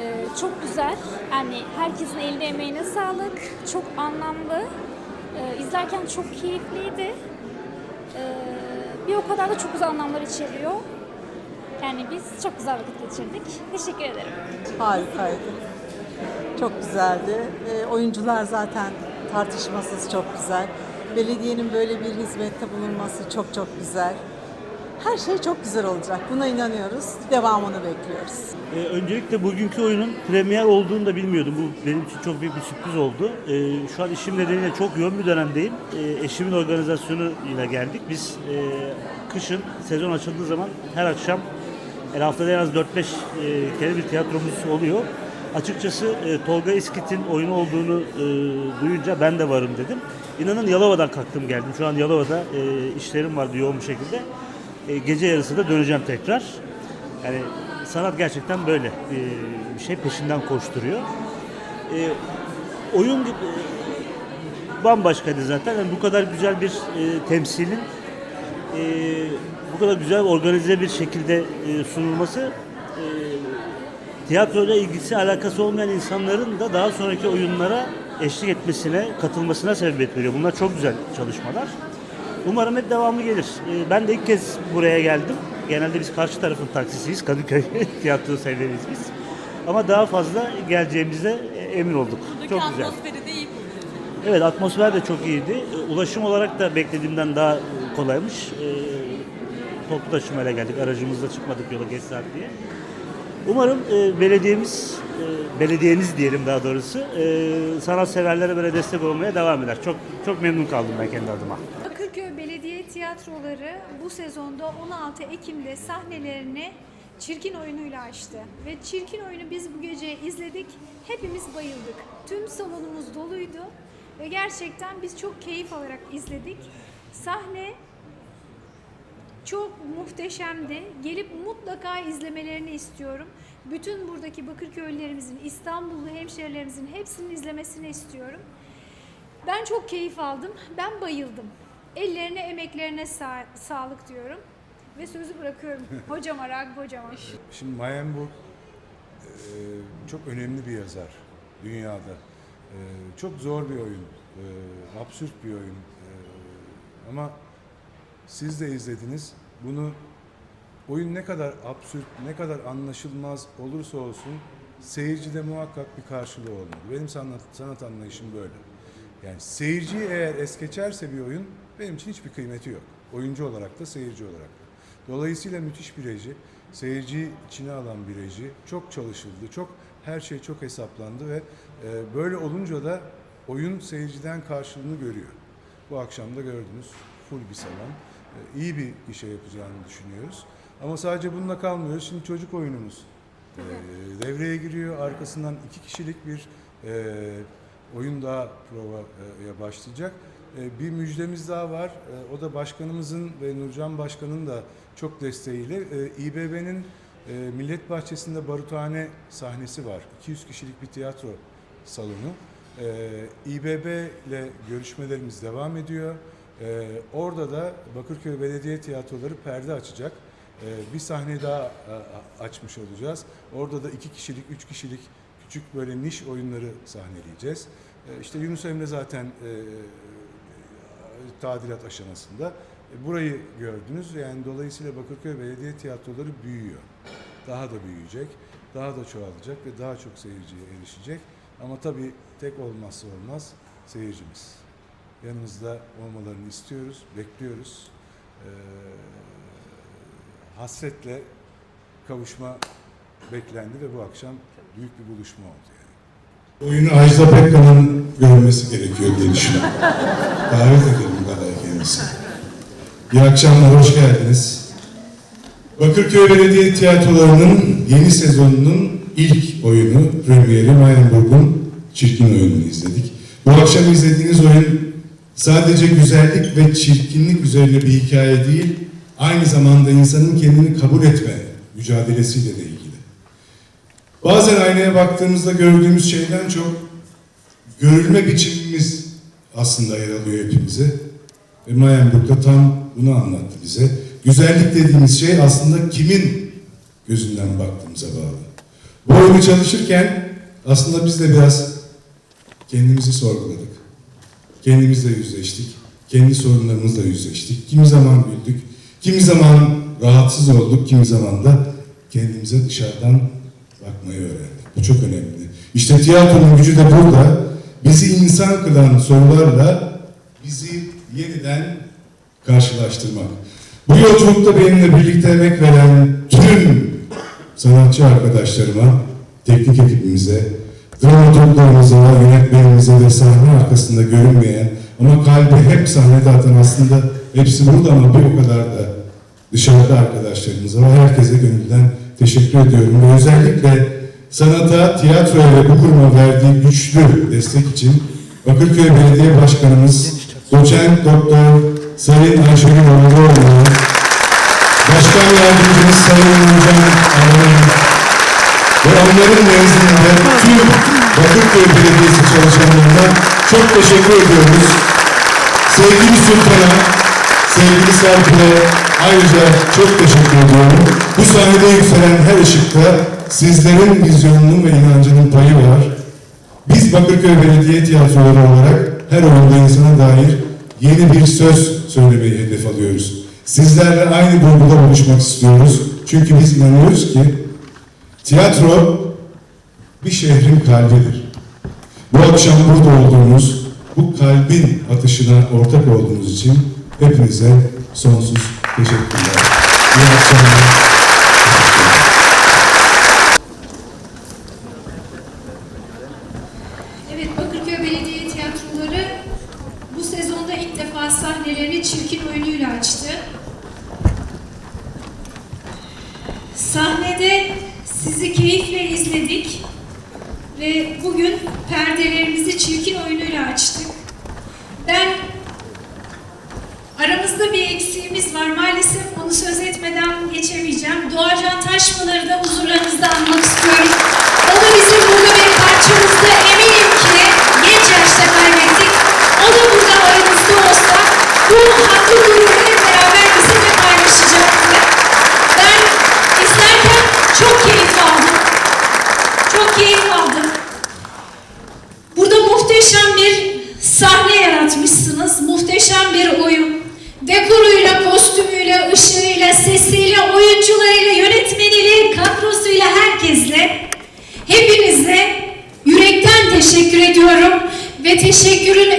Ee, çok güzel. Yani herkesin eline emeğine sağlık. Çok anlamlı. Ee, izlerken çok keyifliydi. Ee, bir o kadar da çok güzel anlamlar içeriyor. Yani biz çok güzel vakit geçirdik. Teşekkür ederim. Harikaydı. Çok güzeldi. E, oyuncular zaten tartışmasız çok güzel. Belediyenin böyle bir hizmette bulunması çok çok güzel. Her şey çok güzel olacak. Buna inanıyoruz. Devamını bekliyoruz. Ee, öncelikle bugünkü oyunun premier olduğunu da bilmiyordum. Bu benim için çok büyük bir sürpriz oldu. Ee, şu an işim nedeniyle çok yoğun bir dönemdeyim. Ee, eşimin organizasyonu ile geldik. Biz e, kışın sezon açıldığı zaman her akşam her haftada en az 4-5 e, kere bir tiyatromuz oluyor. Açıkçası e, Tolga İskit'in oyunu olduğunu e, duyunca ben de varım dedim. İnanın Yalova'dan kalktım geldim. Şu an Yalova'da e, işlerim vardı yoğun bir şekilde. E, gece yarısı da döneceğim tekrar. Yani sanat gerçekten böyle e, bir şey peşinden koşturuyor. E, oyun gibi bambaşkaydı zaten. Yani bu kadar güzel bir temsilin bu kadar güzel organize bir şekilde sunulması e, tiyatroyla ilgisi alakası olmayan insanların da daha sonraki oyunlara eşlik etmesine, katılmasına sebebiyet veriyor. Bunlar çok güzel çalışmalar. Umarım hep devamı gelir. E, ben de ilk kez buraya geldim. Genelde biz karşı tarafın taksisiyiz. Kadıköy tiyatro severiz biz. Ama daha fazla geleceğimize e, emin olduk. Çok güzel. atmosferi de iyi Evet atmosfer de çok iyiydi. Ulaşım olarak da beklediğimden daha kolaymış. E, toplu taşımayla geldik. Aracımızla çıkmadık yola geç saat diye. Umarım e, belediyemiz, e, belediyeniz diyelim daha doğrusu, e, sanatseverlere böyle destek olmaya devam eder. Çok çok memnun kaldım ben kendi adıma. Bakırköy Belediye Tiyatroları bu sezonda 16 Ekim'de sahnelerini Çirkin oyunuyla açtı. Ve Çirkin oyunu biz bu gece izledik. Hepimiz bayıldık. Tüm salonumuz doluydu. Ve gerçekten biz çok keyif alarak izledik. Sahne çok muhteşemdi. Gelip mutlaka izlemelerini istiyorum. Bütün buradaki Bakırköylülerimizin, İstanbullu hemşehrilerimizin hepsinin izlemesini istiyorum. Ben çok keyif aldım. Ben bayıldım. Ellerine, emeklerine sa- sağlık diyorum. Ve sözü bırakıyorum hocama, Ragıp hocama. Şimdi Mayenburg e, çok önemli bir yazar dünyada. E, çok zor bir oyun, e, absürt bir oyun. E, ama siz de izlediniz. Bunu oyun ne kadar absürt, ne kadar anlaşılmaz olursa olsun seyircide muhakkak bir karşılığı olmalı. Benim sanat, sanat anlayışım böyle. Yani seyirciyi eğer es geçerse bir oyun benim için hiçbir kıymeti yok. Oyuncu olarak da seyirci olarak da. Dolayısıyla müthiş bir reji, seyirciyi içine alan bir reji. Çok çalışıldı, çok her şey çok hesaplandı ve e, böyle olunca da oyun seyirciden karşılığını görüyor. Bu akşam da gördünüz full bir salon. E, iyi bir gişe yapacağını düşünüyoruz. Ama sadece bununla kalmıyoruz. Şimdi çocuk oyunumuz e, devreye giriyor. Arkasından iki kişilik bir e, oyun daha provaya başlayacak. E, bir müjdemiz daha var. E, o da başkanımızın ve Nurcan Başkan'ın da çok desteğiyle e, İBB'nin Millet Bahçesi'nde baruthane sahnesi var. 200 kişilik bir tiyatro salonu. İBB ile görüşmelerimiz devam ediyor. Orada da Bakırköy Belediye Tiyatroları perde açacak. Bir sahne daha açmış olacağız. Orada da iki kişilik, üç kişilik küçük böyle niş oyunları sahneleyeceğiz. E, işte Yunus Emre zaten e, tadilat aşamasında. E, Burayı gördünüz. Yani dolayısıyla Bakırköy Belediye Tiyatroları büyüyor. Daha da büyüyecek, daha da çoğalacak ve daha çok seyirciye erişecek. Ama tabii tek olmazsa olmaz seyircimiz. Yanımızda olmalarını istiyoruz, bekliyoruz. Ee, hasretle kavuşma beklendi ve bu akşam büyük bir buluşma oldu yani. Oyunu Ajda Pekkan'ın görmesi gerekiyor diye düşünüyorum. Davet edelim galaya kendisini. İyi akşamlar, hoş geldiniz. Bakırköy Belediye Tiyatroları'nın yeni sezonunun ilk oyunu, premieri Mayenburg'un Çirkin oyununu izledik. Bu akşam izlediğiniz oyun sadece güzellik ve çirkinlik üzerine bir hikaye değil, aynı zamanda insanın kendini kabul etme mücadelesiyle de ilgili. Bazen aynaya baktığımızda gördüğümüz şeyden çok görülme biçimimiz aslında yer alıyor hepimize. Ve Mayenburg da tam bunu anlattı bize. Güzellik dediğimiz şey aslında kimin gözünden baktığımıza bağlı. Bu oyunu çalışırken aslında biz de biraz kendimizi sorguladık. Kendimizle yüzleştik. Kendi sorunlarımızla yüzleştik. Kimi zaman güldük, kimi zaman rahatsız olduk, kimi zaman da kendimize dışarıdan bakmayı öğrendik. Bu çok önemli. İşte tiyatronun gücü de burada. Bizi insan kılan sorularla bizi yeniden karşılaştırmak. Bu yolculukta benimle birlikte emek veren tüm sanatçı arkadaşlarıma, teknik ekibimize, dramaturglarımıza, yönetmenimize ve sahne arkasında görünmeyen ama kalbi hep sahnede atan aslında hepsi burada ama bir o kadar da dışarıda arkadaşlarımıza ve herkese gönülden teşekkür ediyorum. Ve özellikle sanata, tiyatroya ve bu kuruma verdiği güçlü destek için Bakırköy Belediye Başkanımız Doçent Doktor Sayın Ayşegül Oğluoğlu'na Başkan Yardımcımız Sayın Nurcan Arman ve onların nezdinde tüm Bakırköy Belediyesi çalışanlarına çok teşekkür ediyoruz. Sevgili Sultan'a, sevgili Serpil'e ayrıca çok teşekkür ediyorum. Bu sahnede yükselen her ışıkta sizlerin vizyonunun ve inancının payı var. Biz Bakırköy Belediye Tiyatroları olarak her oyunda insana dair yeni bir söz söylemeyi hedef alıyoruz. Sizlerle aynı duyguda buluşmak istiyoruz. Çünkü biz inanıyoruz ki tiyatro bir şehrin kalbidir. Bu akşam burada olduğunuz, bu kalbin atışına ortak olduğunuz için hepinize sonsuz teşekkürler. İyi akşamlar. Evet, Bakırköy Belediye Tiyatroları bu sezonda ilk defa sahnelerini çirkin oyunuyla açtı. Sahnede sizi keyifle izledik ve bugün perdelerimizi çirkin oyunuyla açtık. Ben aramızda bir eksiğimiz var. Maalesef onu söz etmeden geçemeyeceğim. Doğacan Taşpınar'ı da huzurlarınızda anmak istiyorum. Ve teşekkürün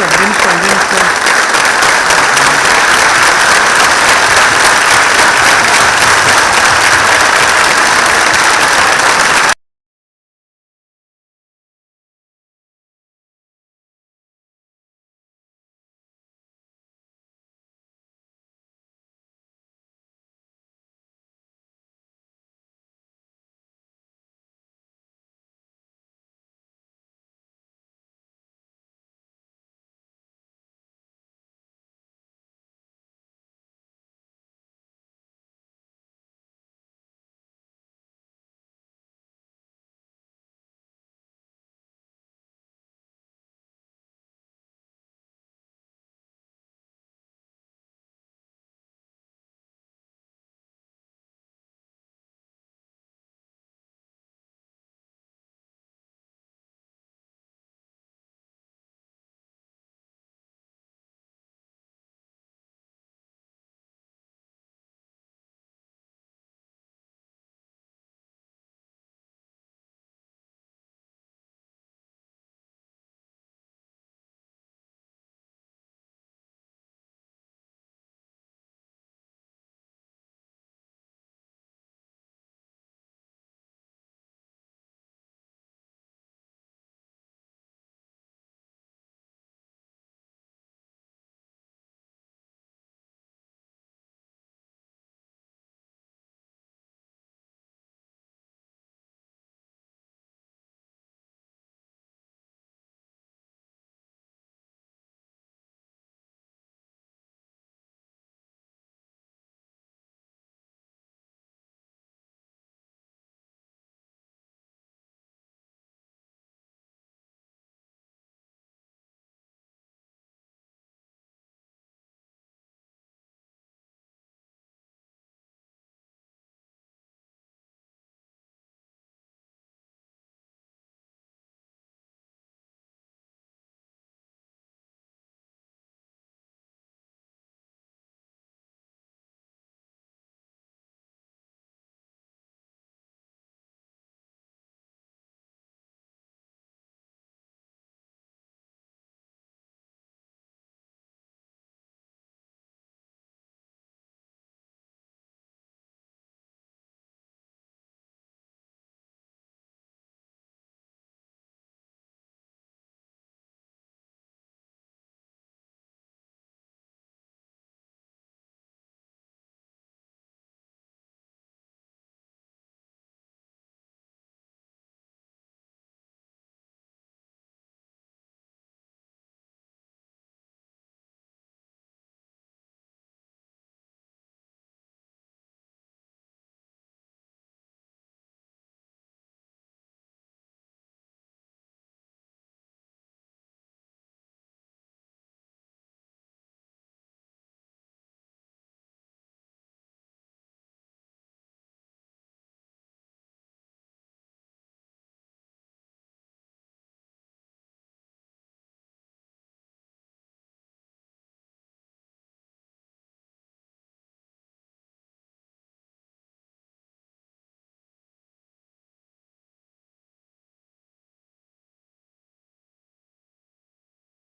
Vincent, Vincent, Vincent.